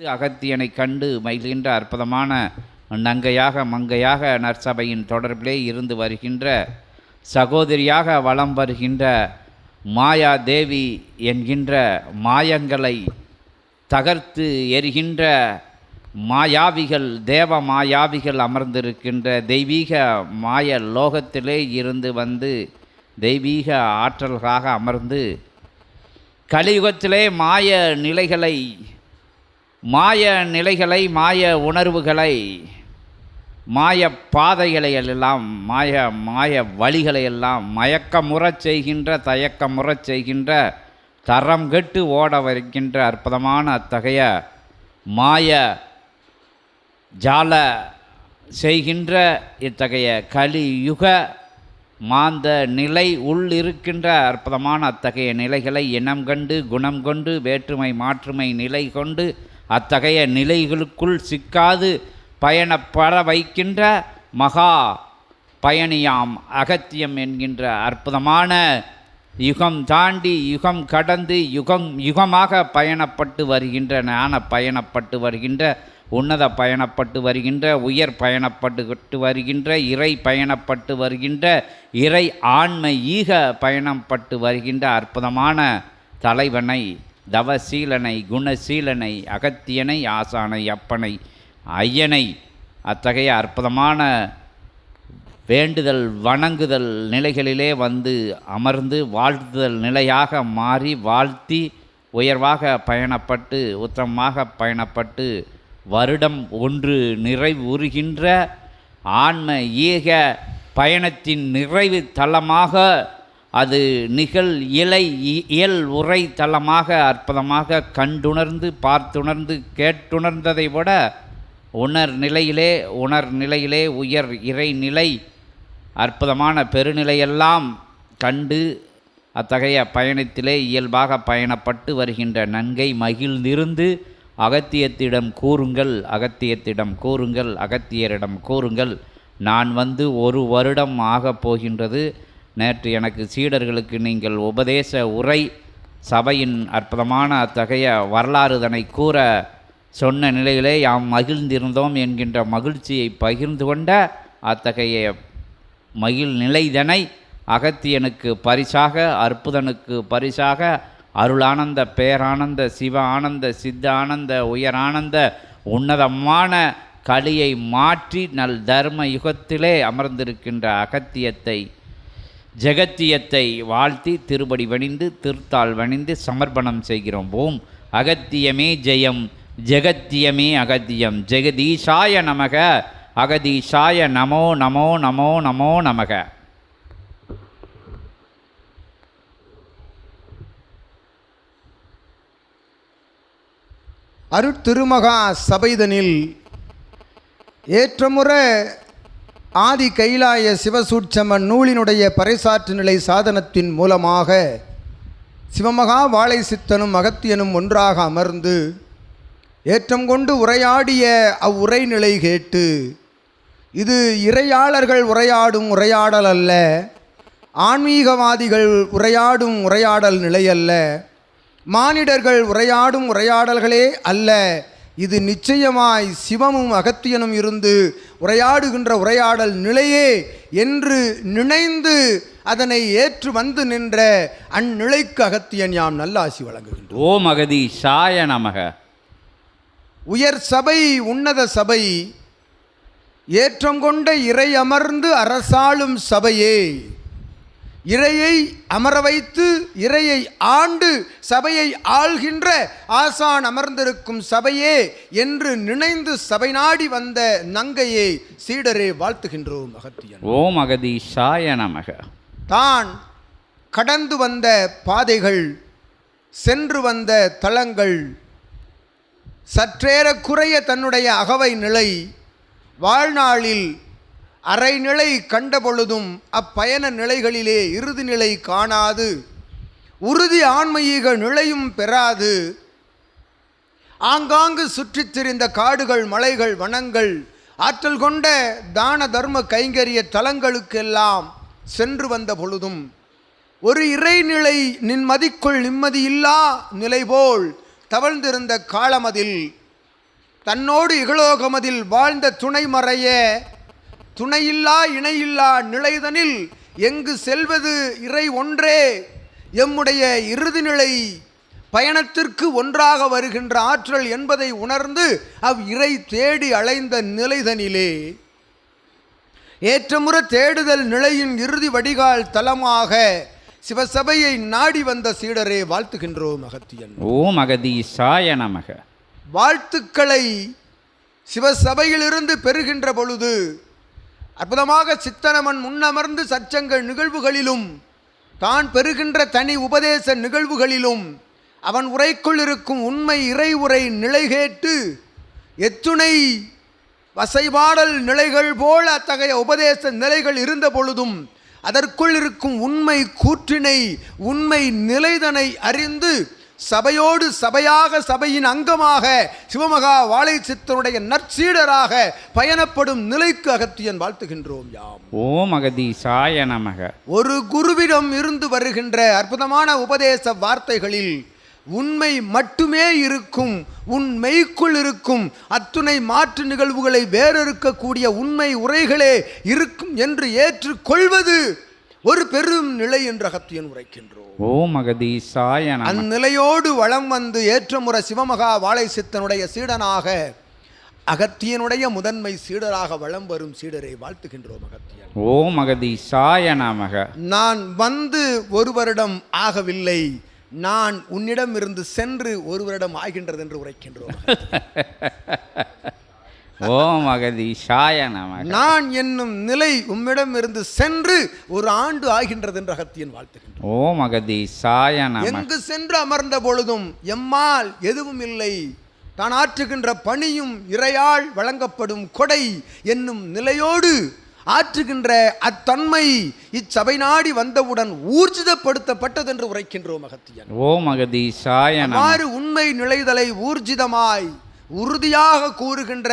அகத்தியனை கண்டு மகிழ்கின்ற அற்புதமான நங்கையாக மங்கையாக நற்சபையின் தொடர்பிலே இருந்து வருகின்ற சகோதரியாக வலம் வருகின்ற மாயா தேவி என்கின்ற மாயங்களை தகர்த்து எரிகின்ற மாயாவிகள் தேவ மாயாவிகள் அமர்ந்திருக்கின்ற தெய்வீக மாய லோகத்திலே இருந்து வந்து தெய்வீக ஆற்றல்களாக அமர்ந்து கலியுகத்திலே மாய நிலைகளை மாய நிலைகளை மாய உணர்வுகளை மாய பாதைகளை எல்லாம் மாய மாய வழிகளை எல்லாம் மயக்கமுறச் செய்கின்ற தயக்கமுறச் செய்கின்ற தரம் கெட்டு ஓட வருகின்ற அற்புதமான அத்தகைய மாய ஜால செய்கின்ற இத்தகைய கலியுக மாந்த நிலை உள் இருக்கின்ற அற்புதமான அத்தகைய நிலைகளை இனம் கண்டு குணம் கொண்டு வேற்றுமை மாற்றுமை நிலை கொண்டு அத்தகைய நிலைகளுக்குள் சிக்காது பயணப்பட வைக்கின்ற மகா பயணியாம் அகத்தியம் என்கின்ற அற்புதமான யுகம் தாண்டி யுகம் கடந்து யுகம் யுகமாக பயணப்பட்டு வருகின்ற ஞான பயணப்பட்டு வருகின்ற உன்னத பயணப்பட்டு வருகின்ற உயர் பயணப்பட்டு வருகின்ற இறை பயணப்பட்டு வருகின்ற இறை ஆண்மை ஈக பயணப்பட்டு வருகின்ற அற்புதமான தலைவனை தவசீலனை குணசீலனை அகத்தியனை ஆசானை அப்பனை ஐயனை அத்தகைய அற்புதமான வேண்டுதல் வணங்குதல் நிலைகளிலே வந்து அமர்ந்து வாழ்த்துதல் நிலையாக மாறி வாழ்த்தி உயர்வாக பயணப்பட்டு உத்தமமாக பயணப்பட்டு வருடம் ஒன்று நிறைவுறுகின்ற ஆன்ம ஈக பயணத்தின் நிறைவு தளமாக அது நிகழ் இலை இ- இயல் உரை தளமாக அற்புதமாக கண்டுணர்ந்து பார்த்துணர்ந்து கேட்டுணர்ந்ததை விட உணர் நிலையிலே உணர் நிலையிலே உயர் இறைநிலை அற்புதமான பெருநிலையெல்லாம் கண்டு அத்தகைய பயணத்திலே இயல்பாக பயணப்பட்டு வருகின்ற நன்கை மகிழ்ந்திருந்து அகத்தியத்திடம் கூறுங்கள் அகத்தியத்திடம் கூறுங்கள் அகத்தியரிடம் கூறுங்கள். நான் வந்து ஒரு வருடம் ஆகப் போகின்றது. நேற்று எனக்கு சீடர்களுக்கு நீங்கள் உபதேச உரை சபையின் அற்புதமான அத்தகைய வரலாறுதனை கூற சொன்ன நிலையிலே யாம் மகிழ்ந்திருந்தோம் என்கின்ற மகிழ்ச்சியை பகிர்ந்து கொண்ட அத்தகைய மகிழ் நிலைதனை அகத்தியனுக்கு பரிசாக அற்புதனுக்கு பரிசாக அருளானந்த பேரானந்த சிவ ஆனந்த சித்த ஆனந்த உயரானந்த உன்னதமான கலியை மாற்றி நல் தர்ம யுகத்திலே அமர்ந்திருக்கின்ற அகத்தியத்தை ஜெகத்தியத்தை வாழ்த்தி திருபடி வணிந்து திருத்தாள் வணிந்து சமர்ப்பணம் செய்கிறோம். ஓம் அகத்தியமே ஜெயம் ஜெகத்தியமே அகத்தியம். ஜெகதீஷாய நமக அகதீஷாய நமோ நமோ நமோ நமோ நமக. அருட்திருமகா சபைதனில் ஏற்றமுறை ஆதி கைலாய சிவசூட்சம நூலினுடைய பறைசாற்று நிலை சாதனத்தின் மூலமாக சிவமகா வாழை சித்தனும் அகத்தியனும் ஒன்றாக அமர்ந்து ஏற்றம் கொண்டு உரையாடிய அவ்வுரை நிலை கேட்டு இது இறையாளர்கள் உரையாடும் உரையாடல் அல்ல ஆன்மீகவாதிகள் உரையாடும் உரையாடல் நிலை அல்ல மானிடர்கள் உரையாடும் உரையாடல்களே அல்ல இது நிச்சயமாய் சிவமும் அகத்தியனும் இருந்து உரையாடுகின்ற உரையாடல் நிலையே என்று நினைந்து அதனை ஏற்று வந்து நின்ற அந்நிலைக்கு அகத்தியன் யாம் நல்லாசி வழங்குகின்றோம் ஓம் அகதீஷாய நமக. உயர் சபை உன்னத சபை ஏற்றம் கொண்ட இறை அமர்ந்து அரசாளும் சபையே. இறையை அமர வைத்து இறையை ஆண்டு சபையை ஆள்கின்ற ஆசான் அமர்ந்திருக்கும் சபையே என்று நினைந்து சபை நாடி வந்த நங்கையே சீடரே வாழ்த்துகின்றோம் அகத்தியன். ஓம் அகதீஷாய நமக. தான் கடந்து வந்த பாதைகள் சென்று வந்த தளங்கள் சற்றேறக்குறைய தன்னுடைய அகவை நிலை வாழ்நாளில் அரைநிலை கண்டபொழுதும் அப்பயண நிலைகளிலே இறுதி நிலை காணாது. உறுதி ஆன்மீக நிலையும் பெறாது. ஆங்காங்கு சுற்றித் திரிந்த காடுகள் மலைகள் வனங்கள் ஆற்றல் கொண்ட தான தர்ம கைங்கரிய தலங்களுக்கெல்லாம் சென்று வந்த பொழுதும் ஒரு இறைநிலை நின்மதிக்குள் நிம்மதியில்லா நிலை போல் தவழ்ந்திருந்த காலமதில் தன்னோடு இகலோகமதில் வாழ்ந்த துணை மறைய துணையில்லா இணையில்லா நிலைதனில் எங்கு செல்வது இறை ஒன்றே எம்முடைய இறுதி நிலை பயணத்திற்கு ஒன்றாக வருகின்ற ஆற்றல் என்பதை உணர்ந்து அவ் இறை தேடி அலைந்த நிலைதனிலே. ஏற்றமுற தேடுதல் நிலையின் இறுதி வடிகால் தலமாக சிவசபையை நாடி வந்த சீடரே வாழ்த்துகின்றோம் அகத்தியன் ஓம் அகதீஷாய நமக. வாழ்த்துக்களை சிவசபையிலிருந்து பெறுகின்ற பொழுது அற்புதமாக சித்தனமன் முன்னமர்ந்து சச்சங்க நிகழ்வுகளிலும் தான் பெறுகின்ற தனி உபதேச நிகழ்வுகளிலும் அவன் உரைக்குள் இருக்கும் உண்மை இறை உரை நிலை கேட்டு எத்துணை வசைபாடல் நிலைகள் போல் அத்தகைய உபதேச நிலைகள் இருந்த பொழுதும் அதற்குள் இருக்கும் உண்மை கூற்றினை உண்மை நிலைதனை அறிந்து சபையோடு சபையாக சபையின் அங்கமாக சிவமகா வாழை சித்தனுடைய நற்சீடராக பயணப்படும் நிலைக்கு அகத்தியன் வாழ்த்துகின்றோம் யாம். ஓம் அகதீஷாய நமக. ஒரு குருவிடம் இருந்து வருகின்ற அற்புதமான உபதேச வார்த்தைகளில் உண்மை மட்டுமே இருக்கும் உன் மெய்க்குள் இருக்கும் அத்துணை மாற்று நிகழ்வுகளை வேறறுக்கக்கூடிய உண்மை உரைகளே இருக்கும் என்று ஏற்றுக்கொள்வது ஒரு பெரும் நிலை என்று அகத்தியன் உரைக்கின்றோம். ஓம் அகதீஷாய நமக அந்நிலையோடு வளம் வந்து ஏற்றமுற சிவமகா வாழை சித்தனுடைய சீடனாக அகத்தியனுடைய முதன்மை சீடராக வளம் வரும் சீடரை வாழ்த்துகின்றோம் அகத்தியன். ஓம் அகதீஷாய நமக. நான் வந்து ஒரு வருடம் ஆகவில்லை. நான் உன்னிடம் இருந்து சென்று ஒரு வருடம் ஆகின்றது என்று உரைக்கின்றோம் ஓம் அகதீஷாய நமக. நான் என்னும் நிலை உம்மிடம் இருந்து சென்று ஒரு ஆண்டு ஆகின்றது என்று அகத்தியன் வாழ்த்துகின்றோம் ஓம் அகதீஷாய நமக. எங்கு சென்று அமர்ந்த பொழுதும் எம்மால் எதுவும் இல்லை. தான் ஆற்றுகின்ற பணியும் இறையால் வழங்கப்படும் கொடை என்னும் நிலையோடு ஆற்றுகின்ற அத்தன்மை இச்சபை நாடி வந்தவுடன் ஊர்ஜிதப்படுத்தப்பட்டது என்று உரைக்கின்றோம் அகத்தியன். ஓம் அகதீஷாய நமக. அவ்வாறு உண்மை நிலைதலை ஊர்ஜிதமாய் உறுதியாக கூறுகின்ற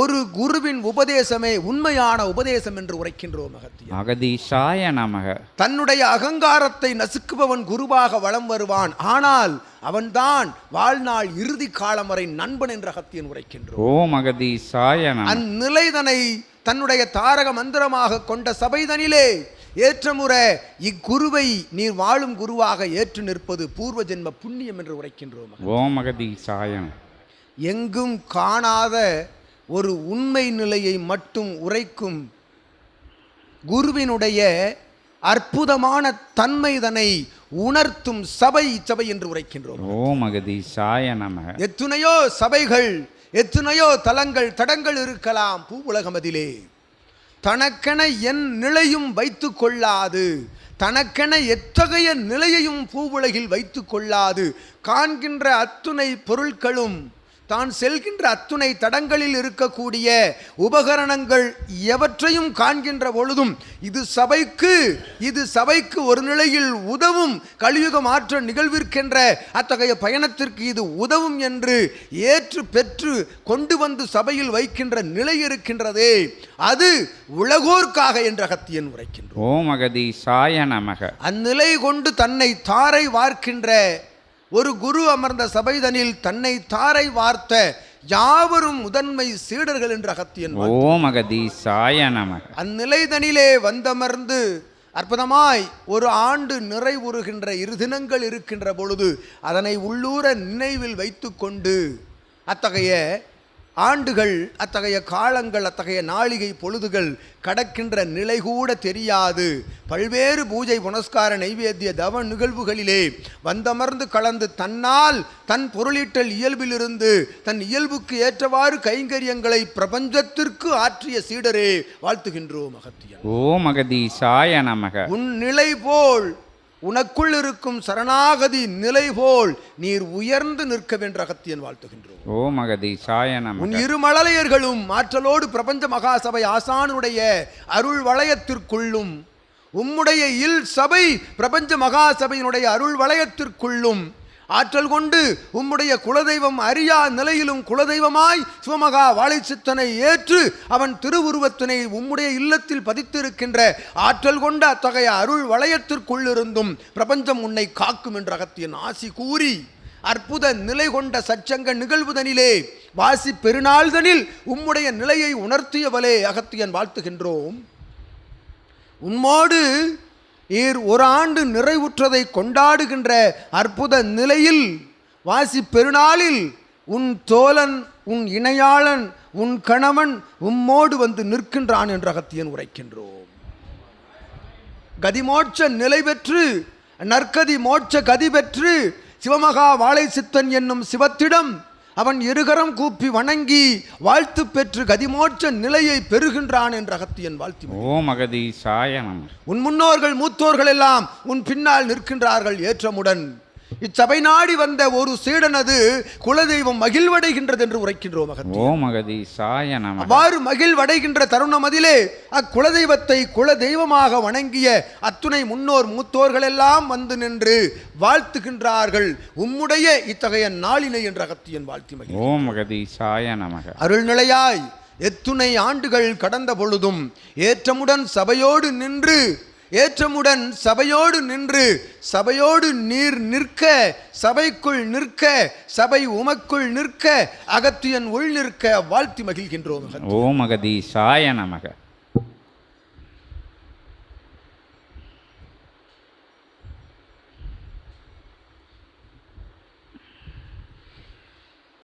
ஒரு குருவின் உபதேசமே உண்மையான உபதேசம் என்று உரைக்கின்றோம் அகத்தியன் அகதீஷாய நமக. தன்னுடைய அகங்காரத்தை நசுக்குபவன் குருவாக வலம் வருவான். ஆனால் அவன்தான் வாழ்நாள் இறுதி காலம் வரை நண்பன் என்ற அகத்தியன் உரைக்கின்றோம். ஓம் அகதீஷாய நமக. அந்நிலைதனை தன்னுடைய தாரக மந்திரமாக கொண்ட சபைதனிலே ஏற்றமுற இக்குருவை நீர் வாழும் குருவாக ஏற்று நிற்பது பூர்வ ஜென்ம புண்ணியம் என்று உரைக்கின்றோம் ஓம் அகதீஷாய நமக. எங்கும் காணாத ஒரு உண்மை நிலையை மட்டும் உரைக்கும் குருவினுடைய அற்புதமான தன்மைதனை உணர்த்தும் சபை இச்சபை என்று உரைக்கின்றோம். எத்துணையோ சபைகள் எத்துணையோ தலங்கள் தடங்கள் இருக்கலாம் பூ உலகமதிலே. தனக்கென என் நிலையும் வைத்து கொள்ளாது. தனக்கென எத்தகைய நிலையையும் பூவுலகில் வைத்து கொள்ளாது. காண்கின்ற அத்துணை பொருட்களும் தான் செல்கின்ற அத்துணை தடங்களில் இருக்கக்கூடிய உபகரணங்கள் எவற்றையும் காண்கின்ற பொழுதும் இது சபைக்கு இது சபைக்கு ஒரு நிலையில் உதவும் கலியுக மாற்ற நிகழ்விற்கென்ற அத்தகைய பயணத்திற்கு இது உதவும் என்று ஏற்று பெற்று கொண்டு வந்து சபையில் வைக்கின்ற நிலை இருக்கின்றதே. அது உலகோர்க்காக என்ற அகத்தியன் உரைக்கின்றோம் ஓம் அகதீஷாய நமக. அந்நிலை கொண்டு தன்னை தாரை வார்க்கின்ற ஒரு குரு அமர்ந்த சபைதனில் தன்னை தாரை வார்த்த யாவரும் முதன்மை சீடர்கள் என்ற அகத்தியன் ஓம் அகதீஷாய நமக. அந்நிலைதனிலே வந்தமர்ந்து அற்புதமாய் ஒரு ஆண்டு நிறைவுறுகின்ற இரு தினங்கள் இருக்கின்ற பொழுது அதனை உள்ளூர நினைவில் வைத்துக்கொண்டு அத்தகைய ஆண்டுகள் அத்தகைய காலங்கள் அத்தகைய நாளிகை பொழுதுகள் கடக்கின்ற நிலை கூட தெரியாது. பல்வேறு பூஜை புனஸ்கார நைவேத்திய தவ நிகழ்வுகளிலே வந்தமர்ந்து கலந்து தன்னால் தன் பொருளீட்டல் இயல்பிலிருந்து தன் இயல்புக்கு ஏற்றவாறு கைங்கரியங்களை பிரபஞ்சத்திற்கு ஆற்றிய சீடரே வாழ்த்துகின்றோம் அகத்தியன் ஓம் அகதீஷாய நமக. உன் நிலை போல் உனக்குள் இருக்கும் சரணாகதி நிலை போல் நீர் உயர்ந்து நிற்க வென்ற அகத்தியன் வாழ்த்துகின்றோம். ஓம் அகதீஷாய உன் நமக. இரு மழலையர்களும் ஆற்றலோடு பிரபஞ்ச மகாசபை ஆசானுடைய அருள் வளையத்திற்குள்ளும் உம்முடைய இல் சபை பிரபஞ்ச மகாசபையினுடைய அருள் வளையத்திற்குள்ளும் ஆற்றல் கொண்டு உம்முடைய குலதெய்வம் அறியா நிலையிலும் குலதெய்வமாய் சிவமகா வாழைச்சித்தனை ஏற்று அவன் திருவுருவத்தினை உம்முடைய இல்லத்தில் பதித்திருக்கின்ற ஆற்றல் கொண்ட அத்தகைய அருள் வளையத்திற்குள்ளிருந்தும் பிரபஞ்சம் உன்னை காக்கும் என்ற அகத்தியன் ஆசி கூறி அற்புத நிலை கொண்ட சச்சங்க நிகழ்வுதனிலே வாசி பெருநாள்தனில் உம்முடைய நிலையை உணர்த்தியவளே அகத்தியன் வாழ்த்துகின்றோம். உன்மோடு ஈர் ஒரு ஆண்டு நிறைவுற்றதை கொண்டாடுகின்ற அற்புத நிலையில் வாசி பெருநாளில் உன் தோழன் உன் இணையாளன் உன் கணவன் உம்மோடு வந்து நிற்கின்றான் என்று அகத்தியன் உரைக்கின்றோம். கதிமோட்ச நிலை பெற்று நற்கதி மோட்ச கதி பெற்று சிவமகா வாழை சித்தன் என்னும் சிவத்திடம் அவன் இருகரம் கூப்பி வணங்கி வாழ்த்து பெற்று கதிமோட்ச நிலையை பெறுகின்றான் என்று அகத்தியன் வாழ்த்தி ஓம் அகதீசாய நமக உன் முன்னோர்கள் மூத்தோர்கள் எல்லாம் உன் பின்னால் நிற்கின்றார்கள் ஏற்றமுடன். இச்சபை நாடி வந்த ஒரு சீடனது குலதெய்வம் மகிழ்வடைகின்றது என்று உரைக்கின்றோம் அகத்தியன் ஓம் அகதீசாய நமக அவ்வாறு மகிழ்வடைகின்ற தருணம் அதிலே அக்குலதெய்வத்தை குலதெய்வமாக வணங்கிய அத்துணை முன்னோர் மூத்தோர்கள் எல்லாம் வந்து நின்று வாழ்த்துகின்றார்கள். உம்முடைய இத்தகைய நாளினை என்ற அகத்தியன் வாழ்த்தி மகிழ் ஓம் அகதீசாய நமக அருள்நிலையாய் எத்துணை ஆண்டுகள் கடந்த பொழுதும் ஏற்றமுடன் சபையோடு நின்று ஏற்றமுடன் சபையோடு நின்று சபையோடு நீர் நிற்க சபைக்குள் நிற்க சபை உமக்குள் நிற்க அகத்தியன் உள் நிற்க வாழ்த்தி மகிழ்கின்றோம். ஓம் அகதீசாய நமக.